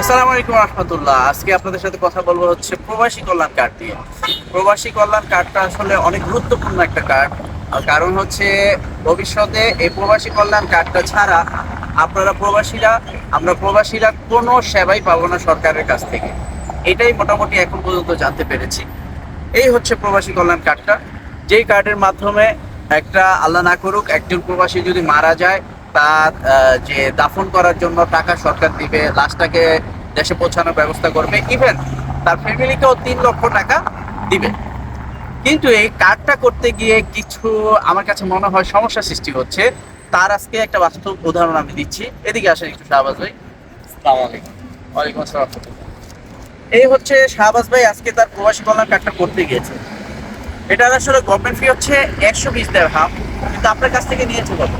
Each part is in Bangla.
আসসালামু আলাইকুম রহমতুল্লাহ। আজকে আপনাদের সাথে কথা বলব হচ্ছে প্রবাসী কল্যাণ কার্ড দিয়ে প্রবাসী কল্যাণ কার্ডটা আসলে অনেক গুরুত্বপূর্ণ একটা কার্ড। কারণ হচ্ছে ভবিষ্যতে এই প্রবাসী কল্যাণ কার্ডটা ছাড়া আপনারা প্রবাসীরা, আমরা প্রবাসীরা কোনো সেবাই পাবো না সরকারের কাছ থেকে। এটাই মোটামুটি এখন পর্যন্ত জানতে পেরেছি। এই হচ্ছে প্রবাসী কল্যাণ কার্ডটা। যেই কার্ডের মাধ্যমে একটা আল্লাহ না করুক, একজন প্রবাসী যদি মারা যায় তার যে দাফন করার জন্য টাকা সরকার দিবে, লাশটাকে দেশে পৌঁছানোর ব্যবস্থা করবে ইভেন তার ফ্যামিলিকেও তিন লক্ষ টাকা দিবে। কিন্তু এই কার্ডটা করতে গিয়ে কিছু, আমার কাছে মনে হয় সমস্যা সৃষ্টি হচ্ছে। তার আজকে একটা বাস্তব উদাহরণ আমি দিচ্ছি। এদিকে আসেন একটু শাহবাজ ভাই। ওয়ালাইকুম আসসালাম। এই হচ্ছে শাহবাজ ভাই আজকে তার প্রবাসী কল্যাণ কার্ডটা করতে গিয়েছে। এটার আসলে গভর্নমেন্ট ফি হচ্ছে একশো বিশ দেড়হাম কিন্তু আপনার কাছ থেকে নিয়েছে কত?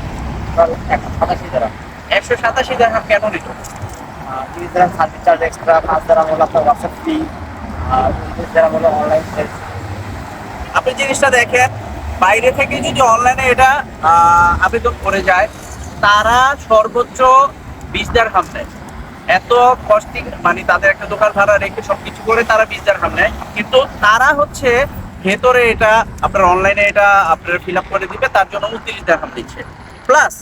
এখন সাতাশি দ্বারা একশো সাতাশি দেড়হাম কেন নিল? তিরিশ দ্বারা সার্ভিস চার্জ এক্সট্রা পাঁচ দ্বারা হলো আপনার হোয়াটসঅ্যাপ ফি আর উনত্রিশ দ্বারা হলো অনলাইন আপনি জিনিসটা দেখেন বাইরে থেকে যদি অনলাইনে এটা আবেদন করে যায় তারা সর্বোচ্চ বিশ দেড়হাম নেয়। এত কস্টিং মানে তাদের একটা দোকান ভাড়া রেখে সবকিছু করে তারা বিশ দেড়হাম নেয়। কিন্তু তারা হচ্ছে ভেতরে এটা আপনার অনলাইনে এটা আপনার ফিল আপ করে দিবে তার জন্য উনত্রিশ দেড়হাম দিচ্ছে। প্লাস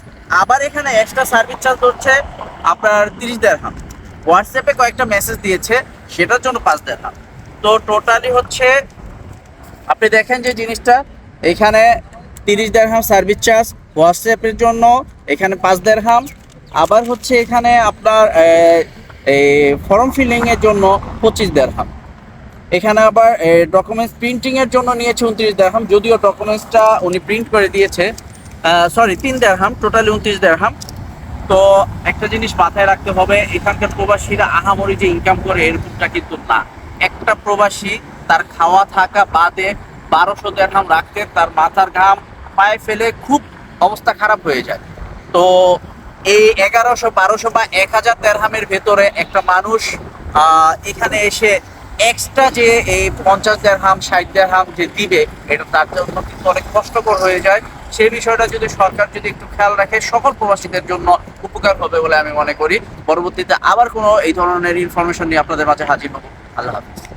আবার এখানে এক্সট্রা সার্ভিস চার্জ হচ্ছে আপনার তিরিশ দেড়হাম হোয়াটসঅ্যাপে কয়েকটা মেসেজ দিয়েছে, সেটার জন্য পাঁচ দেড়হাম তো টোটালি হচ্ছে, আপনি দেখেন যে জিনিসটা, এখানে তিরিশ দেড়হাম সার্ভিস চার্জ হোয়াটসঅ্যাপের জন্য এখানে পাঁচ দেড়হাম আবার হচ্ছে এখানে আপনার এই ফর্ম ফিলিং এর জন্য পঁচিশ দেড়হাম এখানে আবার ডকুমেন্টস প্রিন্টিংয়ের জন্য নিয়েছে উনত্রিশ দেড়হাম যদিও ডকুমেন্টসটা উনি প্রিন্ট করে দিয়েছে। সরি তিন দেড়হাম টোটালি উনত্রিশ দেড়হাম তো একটা জিনিস মাথায় রাখতে হবে, এখানকার প্রবাসীরা আহামরি যে ইনকাম করে এরকমটা কিন্তু না। একটা প্রবাসী তার খাওয়া থাকা বাদে বারোশো দেড়হাম রাখতে, তার মাথার ঘাম পায়ে ফেলে খুব অবস্থা খারাপ হয়ে যায়। তো এই এগারোশো, বারোশো বা এক হাজার দেড়হামের ভেতরে একটা মানুষ এখানে এসে এক্সট্রা যে এই পঞ্চাশ দেড়হাম ষাট দেড়হাম যে দিবে, এটা তার জন্য কিন্তু অনেক কষ্টকর হয়ে যায়। সেই বিষয়টা যদি সরকার যদি একটু খেয়াল রাখে, সকল প্রবাসীদের জন্য উপকার হবে বলে আমি মনে করি। পরবর্তীতে আবার কোনো এই ধরনের ইনফরমেশন নিয়ে আপনাদের মাঝে হাজির হব। আল্লাহ হাফিজ।